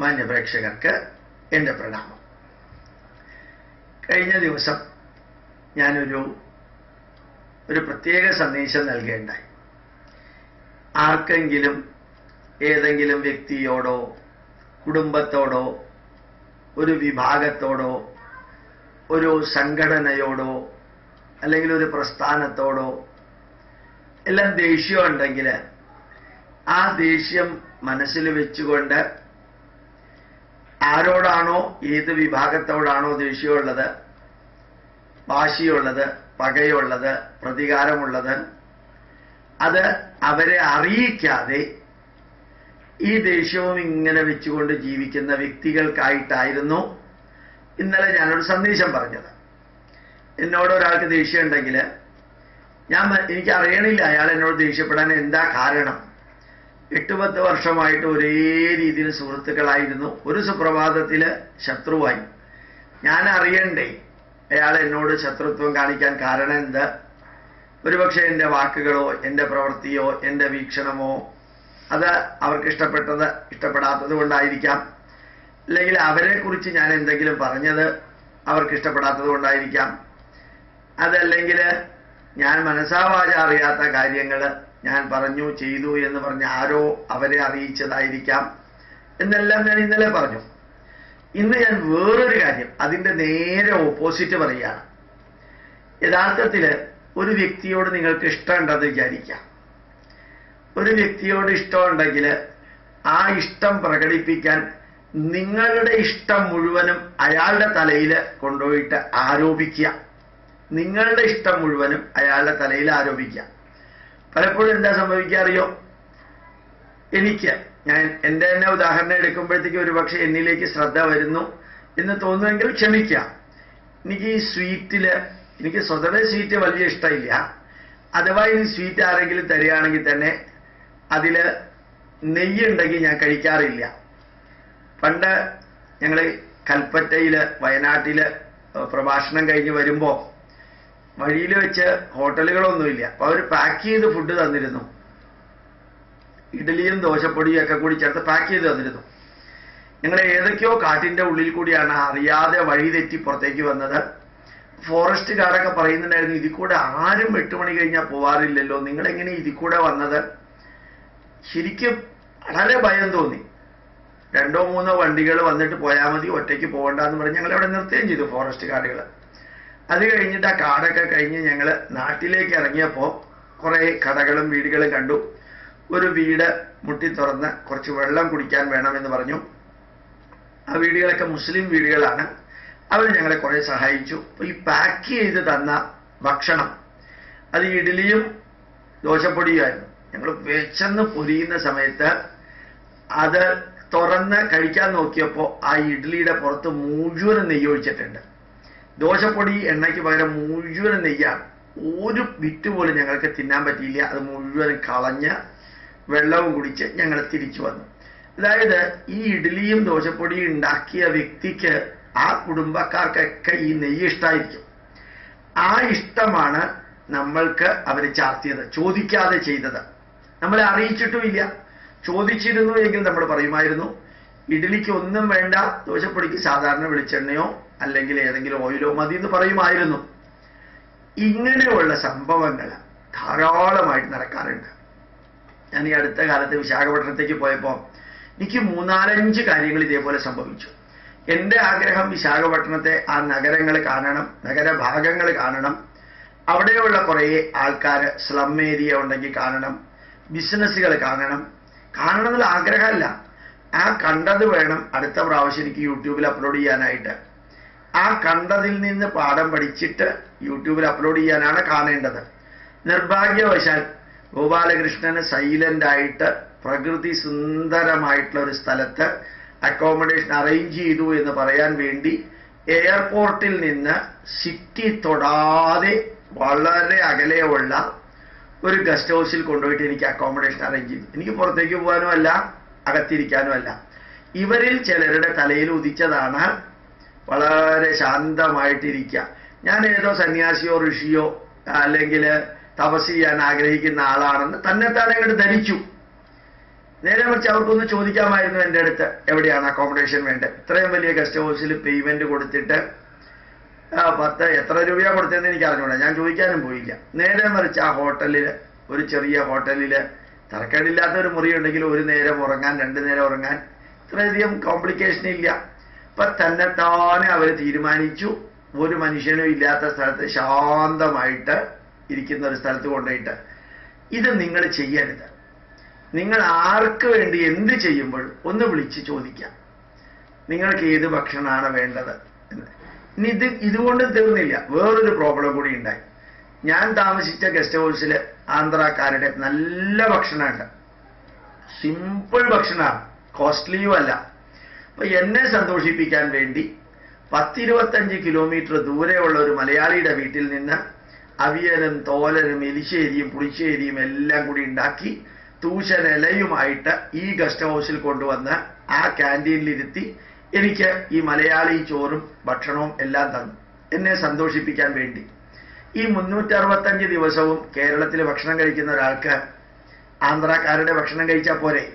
മാന്യപ്രേക്ഷകർക്ക് എന്റെ പ്രണാമം. കഴിഞ്ഞ ദിവസം ഞാനൊരു ഒരു പ്രത്യേക സന്ദേശം നൽകേണ്ടായി. ആർക്കെങ്കിലും ഏതെങ്കിലും വ്യക്തിയോടോ കുടുംബത്തോടോ ഒരു വിഭാഗത്തോടോ ഒരു സംഘടനയോടോ അല്ലെങ്കിൽ ഒരു പ്രസ്ഥാനത്തോടോ എല്ലാം ദേഷ്യം ഉണ്ടെങ്കിൽ ആ ദേഷ്യം മനസ്സിൽ വെച്ചുകൊണ്ട് ആരോടാണോ ഏത് വിഭാഗത്തോടാണോ ദേഷ്യമുള്ളത് വാശിയുള്ളത് പകയുള്ളത് പ്രതികാരമുള്ളത് അത് അവരെ അറിയിക്കാതെ ഈ ദേഷ്യവും ഇങ്ങനെ വെച്ചുകൊണ്ട് ജീവിക്കുന്ന വ്യക്തികൾക്കായിട്ടായിരുന്നു ഇന്നലെ ഞാനൊരു സന്ദേശം പറഞ്ഞത്. എന്നോട് ഒരാൾക്ക് ദേഷ്യമുണ്ടെങ്കിൽ ഞാൻ എനിക്ക് അറിയണില്ല അയാൾ എന്നോട് ദേഷ്യപ്പെടാൻ എന്താ കാരണം. എട്ട് പത്ത് വർഷമായിട്ട് ഒരേ രീതിയിൽ സുഹൃത്തുക്കളായിരുന്നു. ഒരു സുപ്രഭാതത്തിൽ ശത്രുവായി. ഞാൻ അറിയണ്ടേ അയാൾ എന്നോട് ശത്രുത്വം കാണിക്കാൻ കാരണം എന്ത്? ഒരുപക്ഷെ എന്റെ വാക്കുകളോ എന്റെ പ്രവൃത്തിയോ എന്റെ വീക്ഷണമോ അത് അവർക്ക് ഇഷ്ടപ്പെട്ടത് ഇഷ്ടപ്പെടാത്തത് കൊണ്ടായിരിക്കാം. അല്ലെങ്കിൽ അവരെക്കുറിച്ച് ഞാൻ എന്തെങ്കിലും പറഞ്ഞത് അവർക്ക് ഇഷ്ടപ്പെടാത്തത് കൊണ്ടായിരിക്കാം. അതല്ലെങ്കിൽ ഞാൻ മനസ്സാവാച അറിയാത്ത കാര്യങ്ങൾ ഞാൻ പറഞ്ഞു ചെയ്തു എന്ന് പറഞ്ഞ് ആരോ അവരെ അറിയിച്ചതായിരിക്കാം എന്നെല്ലാം ഞാൻ ഇന്നലെ പറഞ്ഞു. ഇന്ന് ഞാൻ വേറൊരു കാര്യം അതിന്റെ നേരെ ഓപ്പോസിറ്റ് പറയുകയാണ്. യഥാർത്ഥത്തിൽ ഒരു വ്യക്തിയോട് നിങ്ങൾക്ക് ഇഷ്ടമുണ്ടെന്ന് വിചാരിക്കാം. ഒരു വ്യക്തിയോട് ഇഷ്ടമുണ്ടെങ്കിൽ ആ ഇഷ്ടം പ്രകടിപ്പിക്കാൻ നിങ്ങളുടെ ഇഷ്ടം മുഴുവനും അയാളുടെ തലയിൽ കൊണ്ടുപോയിട്ട് ആരോപിക്കുക. നിങ്ങളുടെ ഇഷ്ടം മുഴുവനും അയാളുടെ തലയിൽ ആരോപിക്കുക. പലപ്പോഴും എന്താ സംഭവിക്കാറിയോ? എനിക്ക് ഞാൻ എന്റെ തന്നെ ഉദാഹരണം എടുക്കുമ്പോഴത്തേക്ക് ഒരു പക്ഷെ എന്നിലേക്ക് ശ്രദ്ധ വരുന്നു എന്ന് തോന്നുമെങ്കിൽ ക്ഷമിക്കാം. എനിക്ക് ഈ സ്വീറ്റിൽ എനിക്ക് സ്വതവേ സ്വീറ്റ് വലിയ ഇഷ്ടമില്ല. അഥവാ ഈ സ്വീറ്റ് ആരെങ്കിലും തരികയാണെങ്കിൽ തന്നെ അതിൽ നെയ്യുണ്ടെങ്കിൽ ഞാൻ കഴിക്കാറില്ല. പണ്ട് ഞങ്ങൾ കൽപ്പറ്റയിൽ വയനാട്ടിൽ പ്രഭാഷണം കഴിഞ്ഞ് വരുമ്പോ വഴിയിൽ വെച്ച് ഹോട്ടലുകളൊന്നുമില്ല. അപ്പൊ അവർ പാക്ക് ചെയ്ത് ഫുഡ് തന്നിരുന്നു. ഇഡലിയും ദോശപ്പൊടിയും ഒക്കെ കൂടി ചേർത്ത് പാക്ക് ചെയ്ത് തന്നിരുന്നു. ഞങ്ങൾ ഏതൊക്കെയോ കാട്ടിന്റെ ഉള്ളിൽ കൂടിയാണ് അറിയാതെ വഴി തെറ്റി പുറത്തേക്ക് വന്നത്. ഫോറസ്റ്റ് ഗാർഡൊക്കെ പറയുന്നുണ്ടായിരുന്നു ഇതിൽ കൂടെ ആരും എട്ട് മണി കഴിഞ്ഞാൽ പോവാറില്ലല്ലോ. നിങ്ങൾ എങ്ങനെ ഇതിൽ കൂടെ വന്നത്? ശരിക്കും വളരെ ഭയം തോന്നി. രണ്ടോ മൂന്നോ വണ്ടികൾ വന്നിട്ട് പോയാൽ മതി ഒറ്റയ്ക്ക് പോകണ്ടെന്ന് പറഞ്ഞ് ഞങ്ങൾ അവിടെ നിർത്തുകയും ചെയ്തു ഫോറസ്റ്റ് ഗാർഡുകൾ അത് കഴിഞ്ഞിട്ട് ആ കാടൊക്കെ കഴിഞ്ഞ് ഞങ്ങൾ നാട്ടിലേക്ക് ഇറങ്ങിയപ്പോൾ കുറേ കടകളും വീടുകളും കണ്ടു. ഒരു വീട് മുട്ടി തുറന്ന് കുറച്ച് വെള്ളം കുടിക്കാൻ വേണമെന്ന് പറഞ്ഞു. ആ വീടുകളൊക്കെ മുസ്ലിം വീടുകളാണ്. അവർ ഞങ്ങളെ കുറേ സഹായിച്ചു. അപ്പോൾ ഈ പാക്ക് ചെയ്ത് തന്ന ഭക്ഷണം അത് ഇഡ്ഡലിയും ദോശപ്പൊടിയുമായിരുന്നു ഞങ്ങൾ വെച്ചെന്ന് പൊരിയുന്ന സമയത്ത് അത് തുറന്ന് കഴിക്കാൻ നോക്കിയപ്പോൾ ആ ഇഡ്ഡലിയുടെ പുറത്ത് മുഴുവൻ നെയ്യ് ഒഴിച്ചിട്ടുണ്ട് ദോശപ്പൊടി എണ്ണയ്ക്ക് പകരം മുഴുവനും നെയ്യാണ് ഒരു വിറ്റ് പോലും ഞങ്ങൾക്ക് തിന്നാൻ പറ്റിയില്ല. അത് മുഴുവനും കളഞ്ഞ് വെള്ളവും കുടിച്ച് ഞങ്ങൾ തിരിച്ചു വന്നു. അതായത് ഈ ഇഡ്ഡലിയും ദോശപ്പൊടിയും ഉണ്ടാക്കിയ വ്യക്തിക്ക് ആ കുടുംബക്കാർക്കൊക്കെ ഈ നെയ്യ് ഇഷ്ടമായിരിക്കും ആ ഇഷ്ടമാണ് നമ്മൾക്ക് അവർ ചാർത്തിയത് ചോദിക്കാതെ ചെയ്തത്. നമ്മളെ അറിയിച്ചിട്ടുമില്ല. ചോദിച്ചിരുന്നു എങ്കിൽ നമ്മൾ പറയുമായിരുന്നു ഇഡ്ഡലിക്ക് ഒന്നും വേണ്ട. ദോശപ്പൊടിക്ക് സാധാരണ വെളിച്ചെണ്ണയോ അല്ലെങ്കിൽ ഏതെങ്കിലും ഓയിലോ മതി എന്ന് പറയുമായിരുന്നു. ഇങ്ങനെയുള്ള സംഭവങ്ങൾ ധാരാളമായിട്ട് നടക്കാറുണ്ട്. ഞാൻ ഈ അടുത്ത കാലത്ത് വിശാഖപട്ടണത്തേക്ക് പോയപ്പോൾ എനിക്ക് മൂന്നാലഞ്ച് കാര്യങ്ങൾ ഇതേപോലെ സംഭവിച്ചു. എന്റെ ആഗ്രഹം വിശാഖപട്ടണത്തെ ആ നഗരങ്ങൾ കാണണം നഗരഭാഗങ്ങൾ കാണണം. അവിടെയുള്ള കുറേ ആൾക്കാർ സ്ലം ഏരിയ ഉണ്ടെങ്കിൽ കാണണം ബിസിനസ്സുകൾ കാണണം. കാണണം എന്നുള്ള ആഗ്രഹമല്ല. ആ കണ്ടത് വേണം അടുത്ത പ്രാവശ്യം എനിക്ക് യൂട്യൂബിൽ അപ്ലോഡ് ചെയ്യാനായിട്ട്. ആ കണ്ടതിൽ നിന്ന് പാഠം പഠിച്ചിട്ട് യൂട്യൂബിൽ അപ്ലോഡ് ചെയ്യാനാണ് കാണേണ്ടത്. നിർഭാഗ്യവശാൽ ഗോപാലകൃഷ്ണന് സൈലന്റ് ആയിട്ട് പ്രകൃതി സുന്ദരമായിട്ടുള്ള ഒരു സ്ഥലത്ത് അക്കോമഡേഷൻ അറേഞ്ച് ചെയ്തു എന്ന് പറയാൻ വേണ്ടി എയർപോർട്ടിൽ നിന്ന് സിറ്റി തൊടാതെ വളരെ അകലെയുള്ള ഒരു ഗസ്റ്റ് ഹൗസിൽ കൊണ്ടുപോയിട്ട് എനിക്ക് അക്കോമഡേഷൻ അറേഞ്ച് ചെയ്തു. എനിക്ക് പുറത്തേക്ക് പോകാനും അല്ല. അകത്തിരിക്കാനും അല്ല. ഇവരിൽ ചിലരുടെ തലയിൽ ഉദിച്ചതാണ് വളരെ ശാന്തമായിട്ടിരിക്കുക. ഞാൻ ഏതോ സന്യാസിയോ ഋഷിയോ അല്ലെങ്കിൽ തപസ് ചെയ്യാൻ ആഗ്രഹിക്കുന്ന ആളാണെന്ന് തന്നെ താനെ അങ്ങോട്ട് ധരിച്ചു. നേരെ മറിച്ച് അവർക്കൊന്ന് ചോദിക്കാമായിരുന്നു എന്റെ അടുത്ത് എവിടെയാണ് അക്കോമഡേഷൻ വേണ്ടത്. ഇത്രയും വലിയ ഗസ്റ്റ് ഹൗസിൽ പേയ്മെന്റ് കൊടുത്തിട്ട് പത്ത് എത്ര രൂപയാ കൊടുത്തതെന്ന് എനിക്ക് അറിഞ്ഞൂടാ ഞാൻ ചോദിക്കാനും പോയില്ല. നേരെ മറിച്ച് ആ ഹോട്ടലിൽ ഒരു ചെറിയ ഹോട്ടലിൽ തറക്കേടില്ലാത്ത ഒരു മുറി ഉണ്ടെങ്കിൽ ഒരു നേരം ഉറങ്ങാൻ രണ്ട് നേരം ഉറങ്ങാൻ ഇത്രയധികം കോംപ്ലിക്കേഷൻ ഇല്ല. അപ്പൊ തന്നെത്താനെ അവർ തീരുമാനിച്ചു. ഒരു മനുഷ്യനും ഇല്ലാത്ത സ്ഥലത്ത് ശാന്തമായിട്ട് ഇരിക്കുന്ന ഒരു സ്ഥലത്ത് കൊണ്ടുപോയിട്ട് ഇത് നിങ്ങൾ ചെയ്യരുത്. നിങ്ങൾ ആർക്ക് വേണ്ടി എന്ത് ചെയ്യുമ്പോൾ ഒന്ന് വിളിച്ച് ചോദിക്കാം. നിങ്ങൾക്ക് ഏത് ഭക്ഷണമാണ് വേണ്ടത് ഇനി ഇത് ഇതുകൊണ്ട് തീർന്നില്ല. വേറൊരു പ്രോബ്ലം കൂടി ഉണ്ടായി. ഞാൻ താമസിച്ച ഗസ്റ്റ് ഹൗസിൽ ആന്ധ്രാക്കാരുടെ നല്ല ഭക്ഷണമുണ്ട്. സിമ്പിൾ ഭക്ഷണമാണ്. കോസ്റ്റ്ലിയും അല്ല. അപ്പൊ എന്നെ സന്തോഷിപ്പിക്കാൻ വേണ്ടി പത്തിരുപത്തഞ്ച് കിലോമീറ്റർ ദൂരെയുള്ള ഒരു മലയാളിയുടെ വീട്ടിൽ നിന്ന് അവിയലും തോലനും എലിശ്ശേരിയും പുളിശ്ശേരിയും എല്ലാം കൂടി ഉണ്ടാക്കി തൂശനിലയുമായിട്ട് ഈ ഗസ്റ്റ് ഹൗസിൽ കൊണ്ടുവന്ന് ആ ക്യാന്റീനിലിരുത്തി എനിക്ക് ഈ മലയാളി ചോറും ഭക്ഷണവും എല്ലാം തന്നു. എന്നെ സന്തോഷിപ്പിക്കാൻ വേണ്ടി. ഈ മുന്നൂറ്ററുപത്തഞ്ച് ദിവസവും കേരളത്തിൽ ഭക്ഷണം കഴിക്കുന്ന ഒരാൾക്ക് ആന്ധ്രാക്കാരുടെ ഭക്ഷണം കഴിച്ചാൽ പോരെ.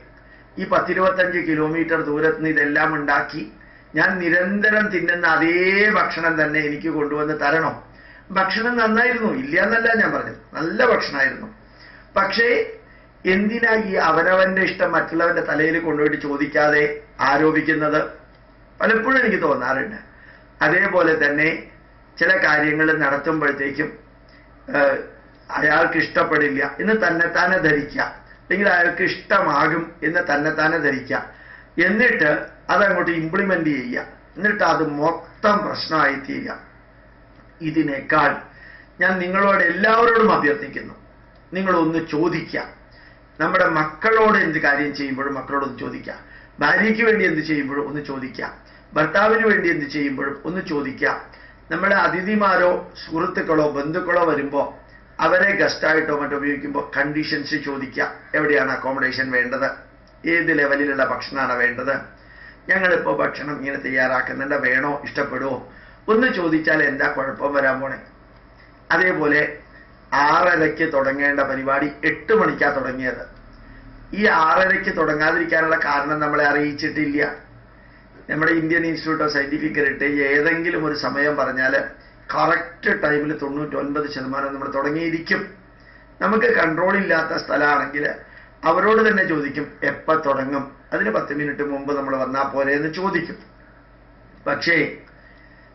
ഈ പത്തിരുപത്തഞ്ച് കിലോമീറ്റർ ദൂരത്ത് നിന്ന് ഇതെല്ലാം ഉണ്ടാക്കി ഞാൻ നിരന്തരം തിന്നുന്ന അതേ ഭക്ഷണം തന്നെ എനിക്ക് കൊണ്ടുവന്ന് തരണോ. ഭക്ഷണം നന്നായിരുന്നു. ഇല്ല എന്നല്ല ഞാൻ പറഞ്ഞത്. നല്ല ഭക്ഷണമായിരുന്നു. പക്ഷേ എന്തിനാ ഈ അവനവന്റെ ഇഷ്ടം മറ്റുള്ളവന്റെ തലയിൽ കൊണ്ടുപോയിട്ട് ചോദിക്കാതെ ആരോപിക്കുന്നത്? പലപ്പോഴും എനിക്ക് തോന്നാറുണ്ട്. അതേപോലെ തന്നെ ചില കാര്യങ്ങൾ നടത്തുമ്പോഴത്തേക്കും അയാൾക്ക് ഇഷ്ടപ്പെടില്ല എന്ന് തന്നെത്താനെ ധരിക്കുക. അല്ലെങ്കിൽ അയാൾക്ക് ഇഷ്ടമാകും എന്ന് തന്നെത്താനെ ധരിക്കുക. എന്നിട്ട് അതങ്ങോട്ട് ഇംപ്ലിമെന്റ് ചെയ്യുക. എന്നിട്ട് അത് മൊത്തം പ്രശ്നമായി തീരുക ഇതിനേക്കാൾ ഞാൻ നിങ്ങളോട് എല്ലാവരോടും അഭ്യർത്ഥിക്കുന്നു. നിങ്ങളൊന്ന് ചോദിക്കുക. നമ്മുടെ മക്കളോട് എന്ത് കാര്യം ചെയ്യുമ്പോഴും മക്കളോടൊന്ന് ചോദിക്കുക. ഭാര്യയ്ക്ക് വേണ്ടി എന്ത് ചെയ്യുമ്പോഴും ഒന്ന് ചോദിക്കുക. ഭർത്താവിന് വേണ്ടി എന്ത് ചെയ്യുമ്പോഴും ഒന്ന് ചോദിക്കുക. നമ്മുടെ അതിഥിമാരോ സുഹൃത്തുക്കളോ ബന്ധുക്കളോ വരുമ്പോൾ അവരെ ഗസ്റ്റായിട്ടോ മറ്റോ ഉപയോഗിക്കുമ്പോൾ കണ്ടീഷൻസ് ചോദിക്കുക. എവിടെയാണ് അക്കോമഡേഷൻ വേണ്ടത്? ഏത് ലെവലിലുള്ള ഭക്ഷണമാണ് വേണ്ടത്? ഞങ്ങളിപ്പോൾ ഭക്ഷണം ഇങ്ങനെ തയ്യാറാക്കുന്നുണ്ട്. വേണോ? ഇഷ്ടപ്പെടുമോ ഒന്ന് ചോദിച്ചാൽ എന്താ കുഴപ്പം വരാൻ പോണേ? അതേപോലെ ആറരയ്ക്ക് തുടങ്ങേണ്ട പരിപാടി എട്ട് മണിക്കാ തുടങ്ങിയത്. ഈ ആറരയ്ക്ക് തുടങ്ങാതിരിക്കാനുള്ള കാരണം നമ്മളെ അറിയിച്ചിട്ടില്ല. നമ്മുടെ Indian institute of scientific heritage ഏതെങ്കിലും ഒരു സമയം പറഞ്ഞാൽ കറക്റ്റ് ടൈമിൽ തൊണ്ണൂറ്റൊൻപത് ശതമാനം നമ്മൾ തുടങ്ങിയിരിക്കും. നമുക്ക് കൺട്രോൾ ഇല്ലാത്ത സ്ഥലമാണെങ്കിൽ അവരോട് തന്നെ ചോദിക്കും എപ്പ തുടങ്ങും? അതിന് പത്ത് മിനിറ്റ് മുമ്പ് നമ്മൾ വന്നാൽ പോരെ എന്ന് ചോദിക്കും. പക്ഷേ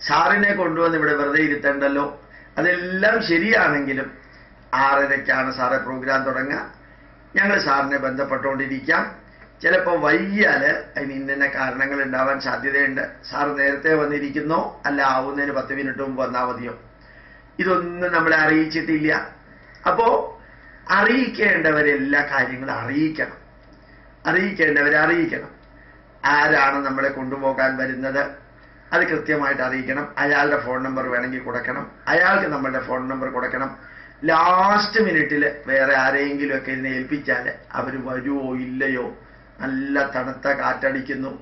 സാറിനെ കൊണ്ടുവന്ന് ഇവിടെ വെറുതെ ഇരുത്തണ്ടല്ലോ. അതെല്ലാം ശരിയാണെങ്കിലും ആറരയ്ക്കാണ് സാറെ പ്രോഗ്രാം തുടങ്ങുക. ഞങ്ങൾ സാറിനെ ബന്ധപ്പെട്ടുകൊണ്ടിരിക്കാം. ചിലപ്പോൾ വൈകിയാൽ അതിന് ഇന്ന കാരണങ്ങൾ ഉണ്ടാവാൻ സാധ്യതയുണ്ട്. സാർ നേരത്തെ വന്നിരിക്കുന്നോ അല്ല ആവുന്നതിന് പത്ത് മിനിറ്റ് മുമ്പ് വന്നാൽ മതിയോ? ഇതൊന്നും നമ്മളെ അറിയിച്ചിട്ടില്ല. അപ്പോ അറിയിക്കേണ്ടവരെ എല്ലാ കാര്യങ്ങളും അറിയിക്കണം. അറിയിക്കേണ്ടവരെ അറിയിക്കണം. ആരാണ് നമ്മളെ കൊണ്ടുപോകാൻ വരുന്നത്? അത് കൃത്യമായിട്ട് അറിയിക്കണം. അയാളുടെ ഫോൺ നമ്പർ വേണമെങ്കിൽ കൊടുക്കണം. അയാൾക്ക് നമ്മളുടെ ഫോൺ നമ്പർ കൊടുക്കണം. ലാസ്റ്റ് മിനിറ്റിൽ വേറെ ആരെങ്കിലും ഒക്കെ ഇതിനെ ഏൽപ്പിച്ചാൽ അവർ വരുമോ ഇല്ലയോ? നല്ല തണുത്ത കാറ്റടിക്കുന്നു.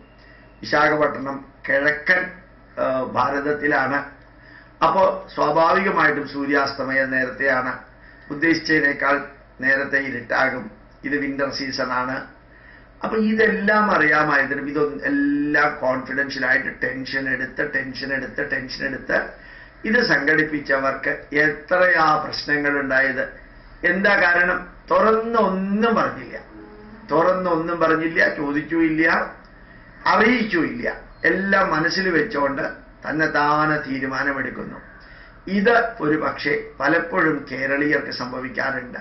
വിശാഖപട്ടണം കിഴക്കൻ ഭാരതത്തിലാണ്. അപ്പോൾ സ്വാഭാവികമായിട്ടും സൂര്യാസ്തമയ നേരത്തെയാണ്. ഉദ്ദേശിച്ചതിനേക്കാൾ നേരത്തെ ഇരുട്ടാകും. ഇത് വിന്റർ സീസൺ ആണ്. അപ്പൊ ഇതെല്ലാം അറിയാമായതിനും ഇതൊന്നും എല്ലാം കോൺഫിഡൻഷ്യലായിട്ട് ടെൻഷൻ എടുത്ത് ടെൻഷൻ എടുത്ത് ടെൻഷൻ എടുത്ത് ഇത് സംഘടിപ്പിച്ചവർക്ക് എത്രയാ പ്രശ്നങ്ങൾ ഉണ്ടായത് എന്താ കാരണം? തുറന്നൊന്നും പറഞ്ഞില്ല. തുറന്നൊന്നും പറഞ്ഞില്ല ചോദിച്ചുമില്ല അറിയിച്ചുമില്ല എല്ലാം മനസ്സിൽ വെച്ചുകൊണ്ട് തന്നെ താന തീരുമാനമെടുക്കുന്നു. ഇത് ഒരു പക്ഷേ പലപ്പോഴും കേരളീയർക്ക് സംഭവിക്കാറുണ്ട്.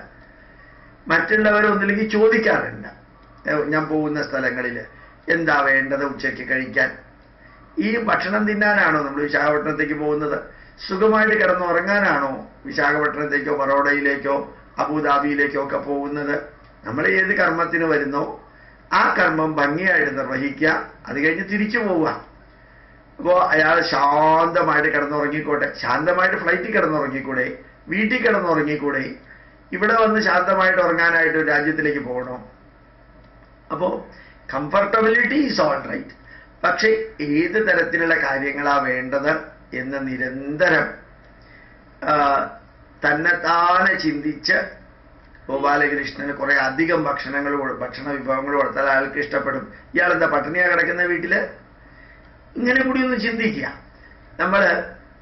മറ്റുള്ളവരൊന്നില്ലെങ്കിൽ ചോദിക്കാറുണ്ട്. ഞാൻ പോകുന്ന സ്ഥലങ്ങളിൽ എന്താ വേണ്ടത് ഉച്ചയ്ക്ക് കഴിക്കാൻ? ഈ ഭക്ഷണം തിന്നാനാണോ നമ്മൾ വിശാഖപട്ടണത്തേക്ക് പോകുന്നത്? സുഖമായിട്ട് കിടന്നുറങ്ങാനാണോ വിശാഖപട്ടണത്തേക്കോ ബറോഡയിലേക്കോ അബുദാബിയിലേക്കോ ഒക്കെ പോകുന്നത്? നമ്മൾ ഏത് കർമ്മത്തിന് വരുന്നോ ആ കർമ്മം ഭംഗിയായിട്ട് നിർവഹിക്കുക അത് കഴിഞ്ഞ് തിരിച്ചു പോവുക. അപ്പോ അയാൾ ശാന്തമായിട്ട് കിടന്നുറങ്ങിക്കോട്ടെ ശാന്തമായിട്ട് ഫ്ലൈറ്റിൽ കിടന്നുറങ്ങിക്കൂടെ വീട്ടിൽ കിടന്നുറങ്ങിക്കൂടെ ഇവിടെ വന്ന് ശാന്തമായിട്ട് ഉറങ്ങാനായിട്ട് ഒരു രാജ്യത്തിലേക്ക് പോകണോ? അപ്പോ കംഫർട്ടബിലിറ്റി ഈസ് ഓൾ റൈറ്റ് പക്ഷെ ഏത് തരത്തിലുള്ള കാര്യങ്ങളാ വേണ്ടത് എന്ന് നിരന്തരം തന്നെത്താനെ ചിന്തിച്ച് ഗോപാലകൃഷ്ണന് കുറെ അധികം ഭക്ഷണങ്ങൾ ഭക്ഷണ വിഭവങ്ങൾ കൊടുത്താൽ അയാൾക്ക് ഇഷ്ടപ്പെടും. ഇയാളെന്താ പട്ടിണിയാ കിടക്കുന്ന വീട്ടിൽ? ഇങ്ങനെ കൂടി ഒന്ന് ചിന്തിക്കുക. നമ്മൾ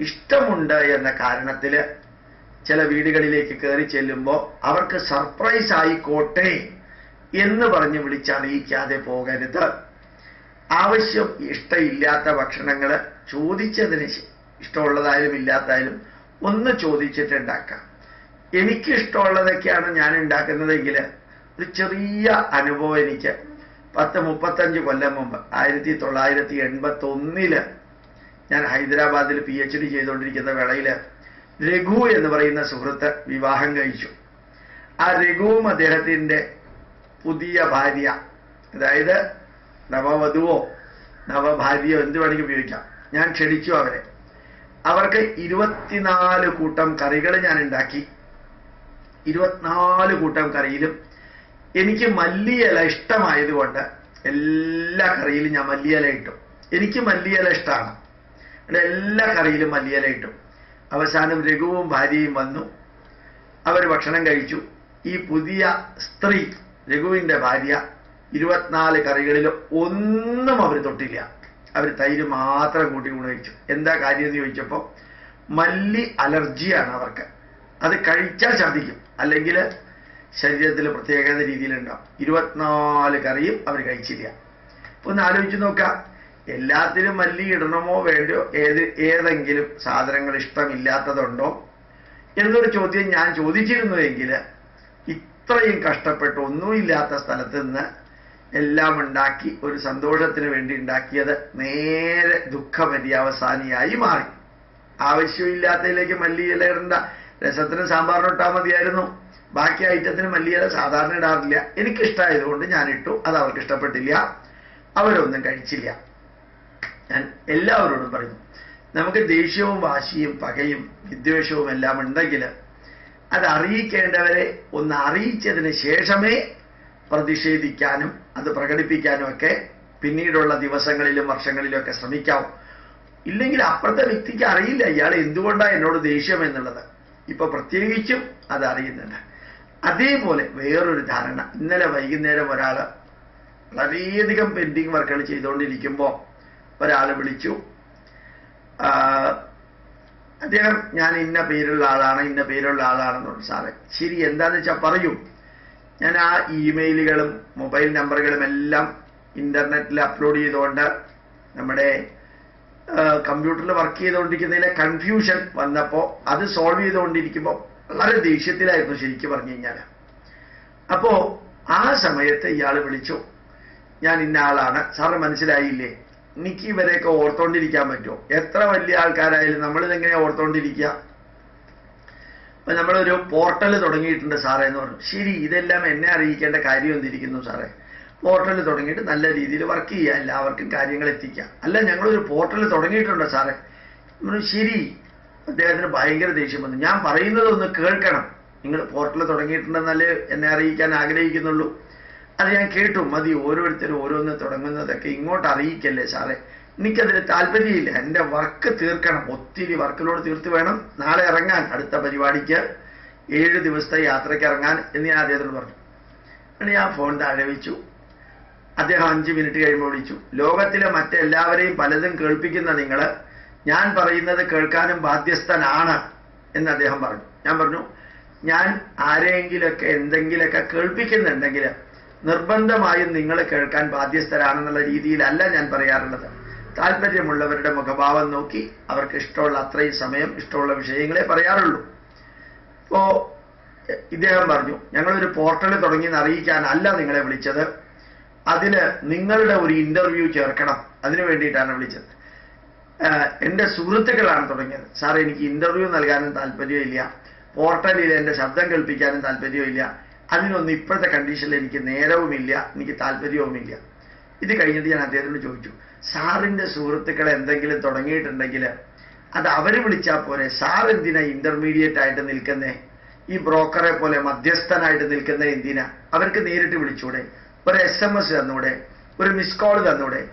ഇഷ്ടമുണ്ട് എന്ന കാരണത്തിൽ ചില വീടുകളിലേക്ക് കയറി ചെല്ലുമ്പോൾ അവർക്ക് സർപ്രൈസ് ആയിക്കോട്ടെ എന്ന് പറഞ്ഞ് വിളിച്ചറിയിക്കാതെ പോകരുത്. ആവശ്യം ഇഷ്ടമില്ലാത്ത ഭക്ഷണങ്ങൾ ചോദിച്ചതിന് ഇഷ്ടമുള്ളതായാലും ഇല്ലാത്തായാലും ഒന്ന് ചോദിച്ചിട്ടുണ്ടാക്കാം. എനിക്ക് ഇഷ്ടമുള്ളതൊക്കെയാണ് ഞാൻ ഉണ്ടാക്കുന്നതെങ്കിൽ ഒരു ചെറിയ അനുഭവം എനിക്ക്. പത്ത് മുപ്പത്തഞ്ച് കൊല്ലം മുമ്പ് ആയിരത്തി തൊള്ളായിരത്തി എൺപത്തി ഒന്നിൽ ഞാൻ ഹൈദരാബാദിൽ പി എച്ച് ഡി ചെയ്തുകൊണ്ടിരിക്കുന്ന വേളയിൽ രഘു എന്ന് പറയുന്ന സുഹൃത്ത് വിവാഹം കഴിച്ചു. ആ രഘുവും അദ്ദേഹത്തിന്റെ പുതിയ ഭാര്യ അതായത് നവവധുവോ നവഭാര്യയോ എന്ത് വേണമെങ്കിൽ ഉപയോഗിക്കാം. ഞാൻ ക്ഷണിച്ചു അവരെ. അവർക്ക് ഇരുപത്തിനാല് കൂട്ടം കറികൾ ഞാൻ ഉണ്ടാക്കി ഇരുപത്തിനാല് കൂട്ടം കറിയിലും എനിക്ക് മല്ലിയില ഇഷ്ടമായതുകൊണ്ട് എല്ലാ കറിയിലും ഞാൻ മല്ലിയില ഇട്ടു. എനിക്ക് മല്ലിയില ഇഷ്ടമാണ് എല്ലാ കറിയിലും മല്ലിയില ഇട്ടു. അവസാനം രഘുവും ഭാര്യയും വന്നു. അവർ ഭക്ഷണം കഴിച്ചു. ഈ പുതിയ സ്ത്രീ രഘുവിന്റെ ഭാര്യ ഇരുപത്തിനാല് കറികളിൽ ഒന്നും അവർ തൊട്ടില്ല. അവർ തൈര് മാത്രം കൂട്ടി ഊണ് കഴിച്ചു. എന്താ കാര്യം എന്ന് ചോദിച്ചപ്പോൾ മല്ലി അലർജിയാണ് അവർക്ക്. അത് കഴിച്ചാൽ ഛർദ്ദിക്കും. അല്ലെങ്കിൽ ശരീരത്തിൽ പ്രത്യേകത രീതിയിലുണ്ടാവും. ഇരുപത്തിനാല് കറിയും അവർ കഴിച്ചില്ല. അപ്പൊ ഒന്ന് ആലോചിച്ച് നോക്കാം എല്ലാത്തിലും മല്ലി ഇടണമോ വേണ്ടയോ? ഏത് ഏതെങ്കിലും സാധനങ്ങൾ ഇഷ്ടമില്ലാത്തതുണ്ടോ? എന്നൊരു ചോദ്യം ഞാൻ ചോദിച്ചിരുന്നുവെങ്കിൽ ഇത്രയും കഷ്ടപ്പെട്ട് ഒന്നുമില്ലാത്ത സ്ഥലത്ത് നിന്ന് എല്ലാം ഉണ്ടാക്കി ഒരു സന്തോഷത്തിന് വേണ്ടി ഉണ്ടാക്കിയത് നേരെ ദുഃഖപര്യവസാനിയായി മാറി. ആവശ്യമില്ലാത്തതിലേക്ക് മല്ലിയില ഇടണ്ട. രസത്തിന് സാമ്പാറിന് ഇട്ടാൽ മതിയായിരുന്നു. ബാക്കി ഐറ്റത്തിന് മല്ലിയില സാധാരണ ഇടാറില്ല. എനിക്കിഷ്ടമായതുകൊണ്ട് ഞാൻ ഇട്ടു അത് അവർക്ക് ഇഷ്ടപ്പെട്ടില്ല. അവരൊന്നും കഴിച്ചില്ല. ഞാൻ എല്ലാവരോടും പറയുന്നു നമുക്ക് ദേഷ്യവും വാശിയും പകയും വിദ്വേഷവും എല്ലാം ഉണ്ടെങ്കിൽ അത് അറിയിക്കേണ്ടവരെ ഒന്ന് അറിയിച്ചതിന് ശേഷമേ പ്രതിഷേധിക്കാനും അത് പ്രകടിപ്പിക്കാനും ഒക്കെ പിന്നീടുള്ള ദിവസങ്ങളിലും വർഷങ്ങളിലും ഒക്കെ ശ്രമിക്കാവും. ഇല്ലെങ്കിൽ അപ്പുറത്തെ വ്യക്തിക്ക് അറിയില്ല ഇയാൾ എന്തുകൊണ്ടാണ് എന്നോട് ദേഷ്യം എന്നുള്ളത്? ഇപ്പൊ പ്രത്യേകിച്ചും അത് അതേപോലെ വേറൊരു ധാരണ. ഇന്നലെ വൈകുന്നേരം ഒരാൾ വളരെയധികം പെൻഡിങ് വർക്കുകൾ ചെയ്തുകൊണ്ടിരിക്കുമ്പോൾ ഒരാൾ വിളിച്ചു. അദ്ദേഹം ഞാൻ ഇന്ന പേരുള്ള ആളാണ് ഇന്ന പേരുള്ള ആളാണെന്ന് പറഞ്ഞു. സാറേ ശരി എന്താന്ന് വെച്ചാൽ പറയൂ. ഞാൻ ആ ഇമെയിലുകളും മൊബൈൽ നമ്പറുകളും എല്ലാം ഇന്റർനെറ്റിൽ അപ്ലോഡ് ചെയ്തുകൊണ്ട് നമ്മുടെ കമ്പ്യൂട്ടറിൽ വർക്ക് ചെയ്തുകൊണ്ടിരിക്കുന്നതിലെ കൺഫ്യൂഷൻ വന്നപ്പോൾ അത് സോൾവ് ചെയ്തുകൊണ്ടിരിക്കുമ്പോൾ വളരെ ദേഷ്യത്തിലായിരുന്നു ശരിക്കും പറഞ്ഞു കഴിഞ്ഞാൽ അപ്പോ ആ സമയത്ത് ഇയാൾ വിളിച്ചു. ഞാൻ ഇന്ന ആളാണ്. സാറ് മനസ്സിലായില്ലേ? എനിക്ക് ഇവരെയൊക്കെ ഓർത്തോണ്ടിരിക്കാൻ പറ്റുമോ? എത്ര വലിയ ആൾക്കാരായാലും നമ്മളിതെങ്ങനെയാ ഓർത്തോണ്ടിരിക്കുക? അപ്പൊ നമ്മളൊരു പോർട്ടൽ തുടങ്ങിയിട്ടുണ്ട് സാറേ എന്ന് പറഞ്ഞു. ശരി ഇതെല്ലാം എന്നെ അറിയിക്കേണ്ട കാര്യം എന്തിരിക്കുന്നു സാറേ? പോർട്ടൽ തുടങ്ങിയിട്ട് നല്ല രീതിയിൽ വർക്ക് ചെയ്യുക എല്ലാവർക്കും കാര്യങ്ങൾ എത്തിക്കുക. അല്ല ഞങ്ങളൊരു പോർട്ടൽ തുടങ്ങിയിട്ടുണ്ട് സാറേ. ശരി. അദ്ദേഹത്തിന് ഭയങ്കര ദേഷ്യം വന്നു. ഞാൻ പറയുന്നത് ഒന്ന് കേൾക്കണം. നിങ്ങൾ പോർട്ടൽ തുടങ്ങിയിട്ടുണ്ടെന്നല്ലേ എന്നെ അറിയിക്കാൻ ആഗ്രഹിക്കുന്നുള്ളൂ. അത് ഞാൻ കേട്ടു. മതി ഓരോരുത്തരും ഓരോന്ന് തുടങ്ങുന്നതൊക്കെ ഇങ്ങോട്ട് അറിയിക്കല്ലേ സാറേ. എനിക്കതിന് താല്പര്യമില്ല. എന്റെ വർക്ക് തീർക്കണം. ഒത്തിരി വർക്കിലോട് തീർത്ത് വേണം. നാളെ ഇറങ്ങാൻ അടുത്ത പരിപാടിക്ക് ഏഴ് ദിവസത്തെ യാത്രയ്ക്ക് ഇറങ്ങാൻ എന്ന് ഞാൻ അദ്ദേഹത്തോട് പറഞ്ഞു. ഞാൻ ഫോൺ താഴെ വെച്ചു. അദ്ദേഹം അഞ്ചു മിനിറ്റ് കഴിയുമ്പോൾ വിളിച്ചു. ലോകത്തിലെ മറ്റെല്ലാവരെയും പലതും കേൾപ്പിക്കുന്ന നിങ്ങൾ ഞാൻ പറയുന്നത് കേൾക്കാനും ബാധ്യസ്ഥനാണ് എന്ന് അദ്ദേഹം പറഞ്ഞു. ഞാൻ പറഞ്ഞു ഞാൻ ആരെയെങ്കിലൊക്കെ എന്തെങ്കിലുമൊക്കെ കേൾപ്പിക്കുന്നുണ്ടെങ്കിൽ നിർബന്ധമായും നിങ്ങൾ കേൾക്കാൻ ബാധ്യസ്ഥരാണെന്നുള്ള രീതിയിലല്ല ഞാൻ പറയാറുള്ളത്. താല്പര്യമുള്ളവരുടെ മുഖഭാവം നോക്കി അവർക്ക് ഇഷ്ടമുള്ള അത്രയും സമയം ഇഷ്ടമുള്ള വിഷയങ്ങളെ പറയാറുള്ളൂ. ഇപ്പോ ഇദ്ദേഹം പറഞ്ഞു ഞങ്ങളൊരു പോർട്ടൽ തുടങ്ങി അറിയിക്കാനല്ല നിങ്ങളെ വിളിച്ചത്. അതിന് നിങ്ങളുടെ ഒരു ഇന്റർവ്യൂ ചേർക്കണം. അതിനു വേണ്ടിയിട്ടാണ് വിളിച്ചത്. എന്റെ സുഹൃത്തുക്കളാണ് തുടങ്ങിയത്. സാർ എനിക്ക് ഇന്റർവ്യൂ നൽകാനും താല്പര്യമില്ല. പോർട്ടലിൽ എന്റെ ശബ്ദം കേൾപ്പിക്കാനും താല്പര്യമില്ല. അതിനൊന്നും ഇപ്പോഴത്തെ കണ്ടീഷനിൽ എനിക്ക് നേരവുമില്ല. എനിക്ക് താല്പര്യവുമില്ല. ഇത് കഴിഞ്ഞിട്ട് ഞാൻ അദ്ദേഹത്തോട് ചോദിച്ചു സാറിന്റെ സുഹൃത്തുക്കൾ എന്തെങ്കിലും തുടങ്ങിയിട്ടുണ്ടെങ്കിൽ അത് അവർ വിളിച്ചാൽ പോരെ? സാർ എന്തിനാ ഇന്റർമീഡിയറ്റ് ആയിട്ട് നിൽക്കുന്നേ? ഈ ബ്രോക്കറെ പോലെ മധ്യസ്ഥനായിട്ട് നിൽക്കുന്ന എന്തിനാ? അവർക്ക് നേരിട്ട് വിളിച്ചൂടെ? ഒരു എസ് എം എസ് തന്നൂടെ ഒരു മിസ് കോൾ തന്നൂടെ.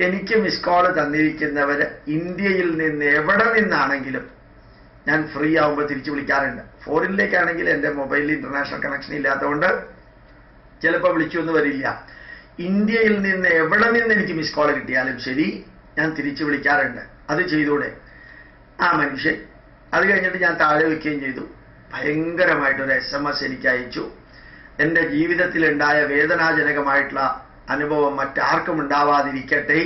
എനിക്ക് മിസ് കോൾ തന്നിരിക്കുന്നവർ ഇന്ത്യയിൽ നിന്ന് എവിടെ നിന്നാണെങ്കിലും ഞാൻ ഫ്രീ ആവുമ്പോൾ തിരിച്ചു വിളിക്കാറുണ്ട്. ഫോറിനിലേക്കാണെങ്കിൽ എന്റെ മൊബൈലിൽ ഇന്റർനാഷണൽ കണക്ഷൻ ഇല്ലാത്തതുകൊണ്ട് ചിലപ്പോൾ വിളിച്ചൊന്നും വരില്ല. ഇന്ത്യയിൽ നിന്ന് എവിടെ നിന്ന് എനിക്ക് മിസ് കോൾ കിട്ടിയാലും ശരി ഞാൻ തിരിച്ചു വിളിക്കാറുണ്ട്. അത് ചെയ്തൂടെ? ആ മനുഷ്യൻ. അത് കഴിഞ്ഞിട്ട് ഞാൻ താഴെ വയ്ക്കുകയും ചെയ്തു. ഭയങ്കരമായിട്ടൊരു എസ് എം എസ് എനിക്ക് അയച്ചു. എന്റെ ജീവിതത്തിൽ ഉണ്ടായ വേദനാജനകമായിട്ടുള്ള അനുഭവം മറ്റാർക്കും ഉണ്ടാവാതിരിക്കട്ടെ.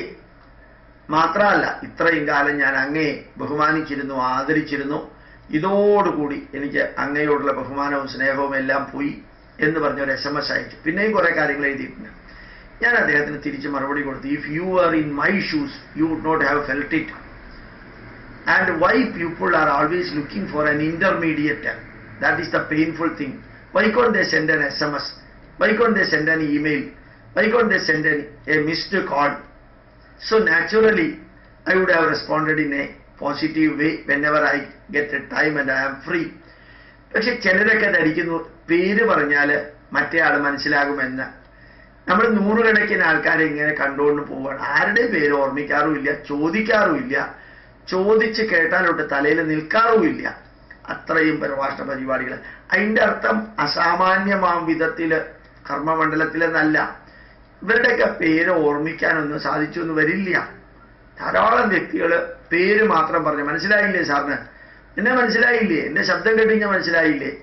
മാത്രമല്ല ഇത്രയും കാലം ഞാൻ അങ്ങയെ ബഹുമാനിച്ചിരുന്നു ആദരിച്ചിരുന്നു. ഇതോടുകൂടി എനിക്ക് അങ്ങയോടുള്ള ബഹുമാനവും സ്നേഹവും എല്ലാം പോയി എന്ന് പറഞ്ഞ ഒരു എസ് എം എസ് അയച്ചു. പിന്നെയും കുറെ കാര്യങ്ങൾ എഴുതിയിട്ടുണ്ട്. ഞാൻ അദ്ദേഹത്തിന് തിരിച്ച് മറുപടി കൊടുത്തു. If you are in my shoes you would not have felt it and why people are always looking for an intermediate that is the painful thing. Why can't they send an sms why can't they send an email why can't they send an, a missed call so naturally i would have responded in a positive way whenever i get a time and i am free പക്ഷെ ചിലരൊക്കെ ധരിക്കുന്നു പേര് പറഞ്ഞാൽ മറ്റേ ആൾ മനസ്സിലാകുമെന്ന് നമ്മൾ നൂറുകണക്കിന് ആൾക്കാരെ ഇങ്ങനെ കണ്ടുകൊണ്ട് പോവുകയാണ് ആരുടെ പേര് ഓർമ്മിക്കാറുമില്ല ചോദിക്കാറുമില്ല ചോദിച്ച് കേട്ടാലോട്ട് തലയിൽ നിൽക്കാറുമില്ല അത്രയും പ്രഭാഷണ പരിപാടികൾ. അതിന്റെ അർത്ഥം അസാമാന്യമാം വിധത്തിൽ കർമ്മമണ്ഡലത്തിലെന്നല്ല ഇവരുടെയൊക്കെ പേര് ഓർമ്മിക്കാനൊന്നും സാധിച്ചു എന്ന് വരില്ല. ധാരാളം വ്യക്തികൾ പേര് മാത്രം പറഞ്ഞു. മനസ്സിലായില്ലേ സാറിന്? എന്നെ മനസ്സിലായില്ലേ? എന്റെ ശബ്ദം കേട്ടിങ്ങനെ മനസ്സിലായില്ലേ?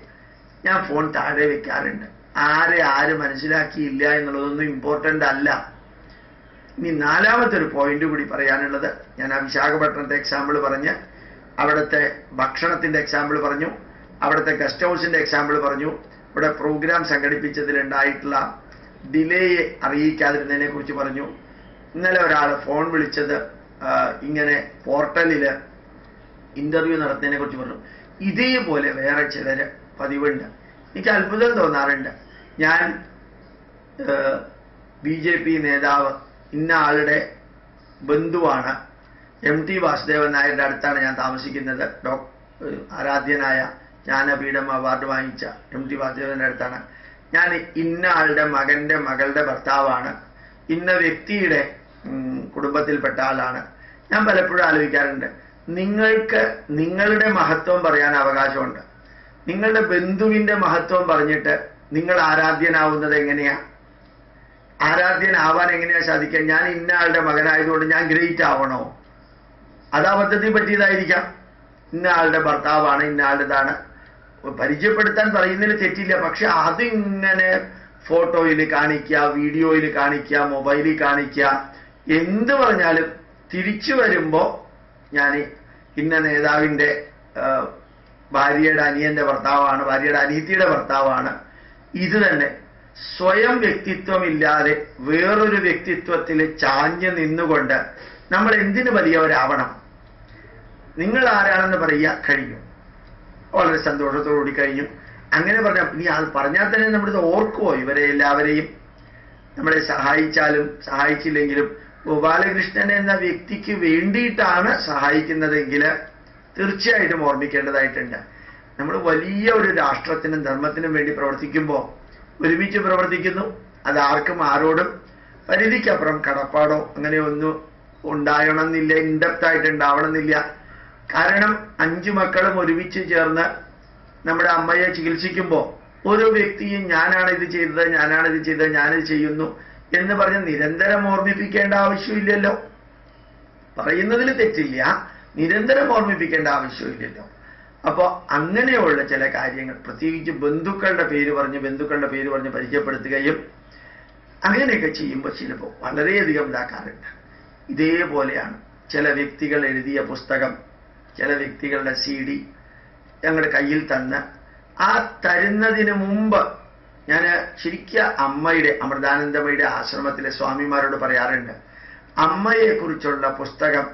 ഞാൻ ഫോൺ താഴെ വെക്കാറുണ്ട്. ആരെ ആര് മനസ്സിലാക്കിയില്ല എന്നുള്ളതൊന്നും ഇമ്പോർട്ടന്റ് അല്ല. ഇനി നാലാമത്തെ ഒരു പോയിന്റ് കൂടി പറയാനുള്ളത്. ഞാൻ ആ വിശാഖപട്ടണത്തെ എക്സാമ്പിൾ പറഞ്ഞ് അവിടുത്തെ ഭക്ഷണത്തിന്റെ എക്സാമ്പിൾ പറഞ്ഞു അവിടുത്തെ ഗസ്റ്റ് ഹൗസിന്റെ എക്സാമ്പിൾ പറഞ്ഞു. ഇവിടെ പ്രോഗ്രാം സംഘടിപ്പിച്ചതിലുണ്ടായിട്ടുള്ള ഡിലേയെ അറിയിക്കാതിരുന്നതിനെ കുറിച്ച് പറഞ്ഞു. ഇന്നലെ ഒരാൾ ഫോൺ വിളിച്ചത് ഇങ്ങനെ പോർട്ടലിൽ ഇന്റർവ്യൂ നടത്തുന്നതിനെ കുറിച്ച് പറഞ്ഞു. ഇതേപോലെ വേറെ ചിലർ പതിവുണ്ട്. എനിക്ക് അത്ഭുതം തോന്നാറുണ്ട്. ഞാൻ ബി ജെ പി നേതാവ് ഇന്ന ആളുടെ ബന്ധുവാണ്. എം ടി വാസുദേവൻ നായരുടെ അടുത്താണ് ഞാൻ താമസിക്കുന്നത്. ഡോ ആരാധ്യനായ ജ്ഞാനപീഠം അവാർഡ് വാങ്ങിച്ച എം ടി വാസുദേവന്റെ അടുത്താണ്. ഞാൻ ഇന്ന ആളുടെ മകന്റെ മകളുടെ ഭർത്താവാണ്. ഇന്ന വ്യക്തിയുടെ കുടുംബത്തിൽപ്പെട്ട ആളാണ്. ഞാൻ പലപ്പോഴും ആലോചിക്കാറുണ്ട് നിങ്ങൾക്ക് നിങ്ങളുടെ മഹത്വം പറയാൻ അവകാശമുണ്ട്. നിങ്ങളുടെ ബന്ധുവിന്റെ മഹത്വം പറഞ്ഞിട്ട് നിങ്ങൾ ആരാധ്യനാവുന്നത് എങ്ങനെയാ? ആരാധ്യനാവാൻ എങ്ങനെയാ സാധിക്കുക? ഞാൻ ഇന്ന ആളുടെ മകനായതുകൊണ്ട് ഞാൻ ഗ്രേറ്റ് ആവണോ? അത് അബദ്ധത്തിൽ പറ്റിയതായിരിക്കാം. ഇന്ന ആളുടെ ഭർത്താവാണ് ഇന്ന ആളുടേതാണ് പരിചയപ്പെടുത്താൻ പറയുന്നതിൽ തെറ്റില്ല. പക്ഷെ അതിങ്ങനെ ഫോട്ടോയിൽ കാണിക്കുക വീഡിയോയിൽ കാണിക്കുക മൊബൈലിൽ കാണിക്കുക എന്ത് പറഞ്ഞാലും തിരിച്ചു വരുമ്പോ ഞാൻ ഇന്ന നേതാവിന്റെ ഭാര്യയുടെ അനിയന്റെ ഭർത്താവാണ് ഭാര്യയുടെ അനിയത്തിയുടെ ഭർത്താവാണ്. ഇത് തന്നെ സ്വയം വ്യക്തിത്വമില്ലാതെ വേറൊരു വ്യക്തിത്വത്തിൽ ചാഞ്ഞു നിന്നുകൊണ്ട് നമ്മൾ എന്തിനു വലിയവരാവണം? നിങ്ങൾ ആരാണെന്ന് പറയുക കഴിഞ്ഞു വളരെ സന്തോഷത്തോടുകൂടി കഴിഞ്ഞു അങ്ങനെ പറഞ്ഞാൽ നീ അത് പറഞ്ഞാൽ തന്നെ നമ്മളിത് ഓർക്കുമോ ഇവരെ എല്ലാവരെയും? നമ്മളെ സഹായിച്ചാലും സഹായിച്ചില്ലെങ്കിലും ഗോപാലകൃഷ്ണൻ എന്ന വ്യക്തിക്ക് വേണ്ടിയിട്ടാണ് സഹായിക്കുന്നതെങ്കിൽ തീർച്ചയായിട്ടും ഓർമ്മിക്കേണ്ടതായിട്ടുണ്ട്. നമ്മൾ വലിയ ഒരു രാഷ്ട്രത്തിനും ധർമ്മത്തിനും വേണ്ടി പ്രവർത്തിക്കുമ്പോൾ ഒരുമിച്ച് പ്രവർത്തിക്കുന്നു. അത് ആർക്കും ആരോടും പരിധിക്കപ്പുറം കടപ്പാടോ അങ്ങനെ ഒന്നും ഉണ്ടാകണമെന്നില്ല ഇൻഡെപ്ത് ആയിട്ട് ഉണ്ടാവണമെന്നില്ല കാരണം അഞ്ചു മക്കളും ഒരുമിച്ച് ചേർന്ന് നമ്മുടെ അമ്മയെ ചികിത്സിക്കുമ്പോൾ ഓരോ വ്യക്തിയും ഞാനാണ് ഇത് ചെയ്തത് ഞാനാണ് ഇത് ചെയ്തത് ഞാനിത് ചെയ്യുന്നു എന്ന് പറഞ്ഞ് നിരന്തരം ഓർമ്മിപ്പിക്കേണ്ട ആവശ്യമില്ലല്ലോ. പറയുന്നതിൽ തെറ്റില്ല. നിരന്തരം ഓർമ്മിപ്പിക്കേണ്ട ആവശ്യമില്ലല്ലോ. അപ്പോൾ അങ്ങനെയുള്ള ചില കാര്യങ്ങൾ പ്രത്യേകിച്ച് ബന്ധുക്കളുടെ പേര് പറഞ്ഞ് ബന്ധുക്കളുടെ പേര് പറഞ്ഞ് പരിചയപ്പെടുത്തുകയും അങ്ങനെയൊക്കെ ചെയ്യുമ്പോൾ ചിലപ്പോൾ വളരെയധികം ഇതാക്കാറുണ്ട്. ഇതേപോലെയാണ് ചില വ്യക്തികൾ എഴുതിയ പുസ്തകം ചില വ്യക്തികളുടെ സി ഡി ഞങ്ങളുടെ കയ്യിൽ തന്ന്. ആ തരുന്നതിന് മുമ്പ് ഞാൻ ശരിക്കും അമ്മയുടെ അമൃതാനന്ദമയുടെ ആശ്രമത്തിലെ സ്വാമിമാരോട് പറയാറുണ്ട് അമ്മയെക്കുറിച്ചുള്ള പുസ്തകം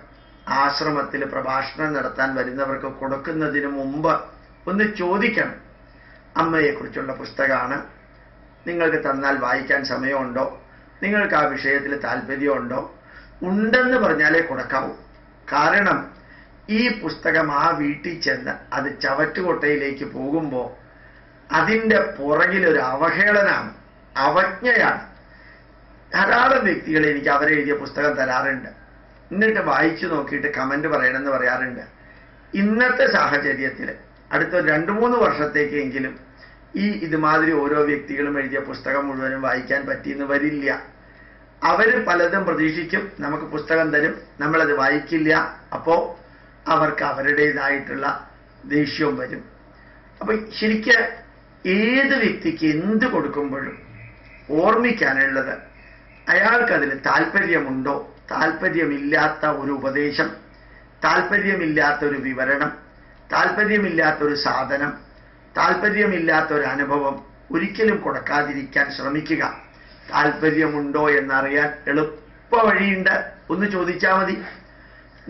ആശ്രമത്തിൽ പ്രഭാഷണം നടത്താൻ വരുന്നവർക്ക് കൊടുക്കുന്നതിന് മുമ്പ് ഒന്ന് ചോദിക്കണം. അമ്മയെക്കുറിച്ചുള്ള പുസ്തകമാണ്. നിങ്ങൾക്ക് തന്നാൽ വായിക്കാൻ സമയമുണ്ടോ? നിങ്ങൾക്ക് ആ വിഷയത്തിൽ താല്പര്യമുണ്ടോ ഉണ്ടെന്ന് പറഞ്ഞാലേ കൊടുക്കാവൂ. കാരണം ഈ പുസ്തകം ആ വീട്ടിൽ ചെന്ന് അത് ചവറ്റുകൊട്ടയിലേക്ക് പോകുമ്പോൾ അതിന്റെ പുറകിലൊരു അവഹേളനാണ് അവജ്ഞയാണ്. ധാരാളം വ്യക്തികൾ എനിക്ക് അവരെഴുതിയ പുസ്തകം തരാറുണ്ട്. എന്നിട്ട് വായിച്ചു നോക്കിയിട്ട് കമന്റ് പറയണമെന്ന് പറയാറുണ്ട്. ഇന്നത്തെ സാഹചര്യത്തിൽ അടുത്ത രണ്ട് മൂന്ന് വർഷത്തേക്കെങ്കിലും ഈ ഇതുമാതിരി ഓരോ വ്യക്തികളും എഴുതിയ പുസ്തകം മുഴുവനും വായിക്കാൻ പറ്റിയെന്ന് വരില്ല. അവർ പലതും പ്രതീക്ഷിക്കും. നമുക്ക് പുസ്തകം തരും. നമ്മളത് വായിക്കില്ല. അപ്പോ അവർക്ക് അവരുടേതായിട്ടുള്ള ദേഷ്യവും വരും. അപ്പൊ ശരിക്ക് ഏത് വ്യക്തിക്ക് എന്ത് കൊടുക്കുമ്പോഴും ഓർമ്മിക്കാനുള്ളത് അയാൾക്കതിൽ താല്പര്യമുണ്ടോ താല്പര്യമില്ലാത്ത ഒരു ഉപദേശം താല്പര്യമില്ലാത്ത ഒരു വിവരണം താല്പര്യമില്ലാത്ത ഒരു സാധനം താല്പര്യമില്ലാത്ത ഒരു അനുഭവം ഒരിക്കലും കൊടുക്കാതിരിക്കാൻ ശ്രമിക്കുക. താല്പര്യമുണ്ടോ എന്നറിയാൻ എളുപ്പ വഴിയുണ്ട് ഒന്ന് ചോദിച്ചാൽ മതി.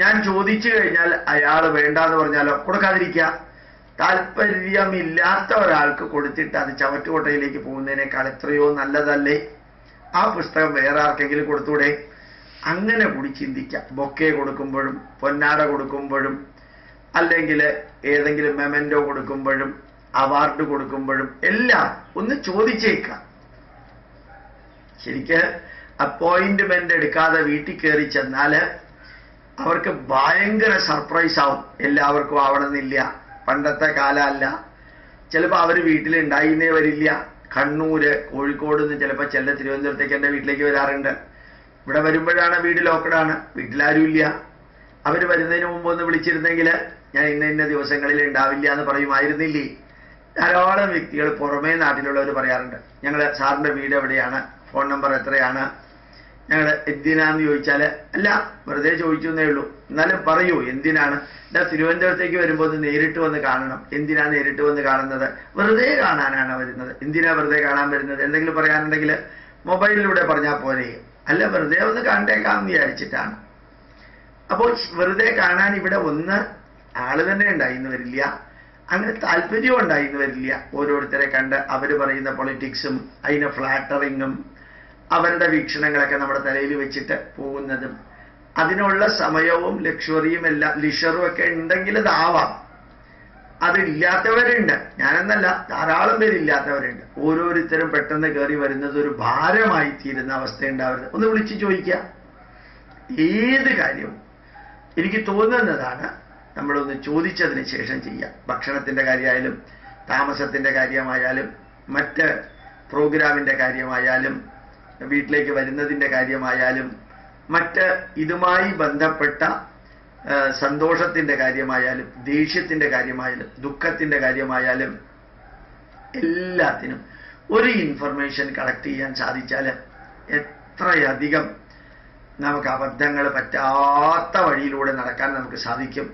ഞാൻ ചോദിച്ചു കഴിഞ്ഞാൽ അയാൾ വേണ്ടാന്ന് പറഞ്ഞാലോ? കൊടുക്കാതിരിക്കുക. താല്പര്യമില്ലാത്ത ഒരാൾക്ക് കൊടുത്തിട്ട് അത് ചവറ്റുകൊട്ടയിലേക്ക് പോകുന്നതിനേക്കാൾ എത്രയോ നല്ലതല്ലേ? ആ പുസ്തകം വേറെ ആർക്കെങ്കിലും കൊടുത്തൂടെ? അങ്ങനെ കൂടി ചിന്തിക്കാം. ബൊക്കെ കൊടുക്കുമ്പോഴും പൊന്നാട കൊടുക്കുമ്പോഴും അല്ലെങ്കിൽ ഏതെങ്കിലും മെമന്റോ കൊടുക്കുമ്പോഴും അവാർഡ് കൊടുക്കുമ്പോഴും എല്ലാം ഒന്ന് ചോദിച്ചേക്കാം ശരിക്ക് അപ്പോയിന്റ്മെന്റ് എടുക്കാതെ വീട്ടിൽ കയറി ചെന്നാൽ അവർക്ക് ഭയങ്കര സർപ്രൈസ് ആവും. എല്ലാവർക്കും ആവണമെന്നില്ല. പണ്ടത്തെ കാലമല്ല. ചിലപ്പോൾ അവർ വീട്ടിലുണ്ടായിന്നേ വരില്ല. കണ്ണൂര് കോഴിക്കോട് നിന്ന് ചിലപ്പോൾ ചെല്ല തിരുവനന്തപുരത്തേക്ക് എന്റെ വീട്ടിലേക്ക് വരാറുണ്ട്. ഇവിടെ വരുമ്പോഴാണ് വീട് ലോക്കഡാണ് വീട്ടിലാരും ഇല്ല. അവർ വരുന്നതിന് മുമ്പ് ഒന്ന് വിളിച്ചിരുന്നെങ്കിൽ ഞാൻ ഇന്ന ഇന്ന ദിവസങ്ങളിൽ ഉണ്ടാവില്ല എന്ന് പറയുമായിരുന്നില്ലേ? ധാരാളം വ്യക്തികൾ പുറമേ നാട്ടിലുള്ളവർ പറയാറുണ്ട്. ഞങ്ങൾ സാറിന്റെ വീട് എവിടെയാണ്? ഫോൺ നമ്പർ എത്രയാണ്? ഞങ്ങൾ എന്തിനാന്ന് ചോദിച്ചാൽ അല്ല വെറുതെ ചോദിച്ചു എന്നേ ഉള്ളൂ. എന്നാലും പറയൂ എന്തിനാണ്? എന്താ തിരുവനന്തപുരത്തേക്ക് വരുമ്പോൾ നേരിട്ട് വന്ന് കാണണം. എന്തിനാ നേരിട്ട് വന്ന് കാണുന്നത്? വെറുതെ കാണാനാണ് വരുന്നത്. എന്തിനാ വെറുതെ കാണാൻ വരുന്നത്? എന്തെങ്കിലും പറയാനുണ്ടെങ്കിൽ മൊബൈലിലൂടെ പറഞ്ഞാൽ പോരെ. അല്ല വെറുതെ ഒന്ന് കണ്ടേക്കാമെന്ന് വിചാരിച്ചിട്ടാണ്. അപ്പോൾ വെറുതെ കാണാൻ ഇവിടെ ഒന്ന് ആൾ തന്നെ ഉണ്ടായിന്ന് വരില്ല. അങ്ങനെ താല്പര്യവും ഉണ്ടായിന്ന് വരില്ല. ഓരോരുത്തരെ കണ്ട് അവർ പറയുന്ന പൊളിറ്റിക്സും അതിന് ഫ്ലാറ്ററിങ്ങും അവരുടെ വീക്ഷണങ്ങളൊക്കെ നമ്മുടെ തലയിൽ വെച്ചിട്ട് പോകുന്നതും അതിനുള്ള സമയവും ലക്ഷറിയും എല്ലാം ലിഷറും ഒക്കെ ഉണ്ടെങ്കിൽ ഇതാവാം അതില്ലാത്തവരുണ്ട്. ഞാനെന്നല്ല ധാരാളം പേരില്ലാത്തവരുണ്ട് ഓരോരുത്തരും പെട്ടെന്ന് കയറി വരുന്നത് ഒരു ഭാരമായി തീരുന്ന അവസ്ഥ ഉണ്ടാവരുത് ഒന്ന് വിളിച്ചു ചോദിക്കുക. ഏത് കാര്യവും എനിക്ക് തോന്നുന്നതാണ് നമ്മളൊന്ന് ചോദിച്ചതിന് ശേഷം ചെയ്യാം ഭക്ഷണത്തിന്റെ കാര്യമായാലും താമസത്തിന്റെ കാര്യമായാലും മറ്റ് പ്രോഗ്രാമിന്റെ കാര്യമായാലും വീട്ടിലേക്ക് വരുന്നതിന്റെ കാര്യമായാലും മറ്റ് ഇതുമായി ബന്ധപ്പെട്ട സന്തോഷത്തിന്റെ കാര്യമായാലും ദേഷ്യത്തിന്റെ കാര്യമായാലും ദുഃഖത്തിന്റെ കാര്യമായാലും എല്ലാത്തിനും ഒരു ഇൻഫർമേഷൻ കളക്ട് ചെയ്യാൻ സാധിച്ചാൽ എത്രയധികം നമുക്ക് അബദ്ധങ്ങൾ പറ്റാത്ത വഴിയിലൂടെ നടക്കാൻ നമുക്ക് സാധിക്കും.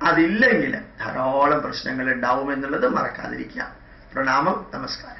അതില്ലെങ്കിൽ ധാരാളം പ്രശ്നങ്ങൾ ഉണ്ടാവും എന്നുള്ളത് മറക്കാതിരിക്കാം പ്രണാമം നമസ്കാരം.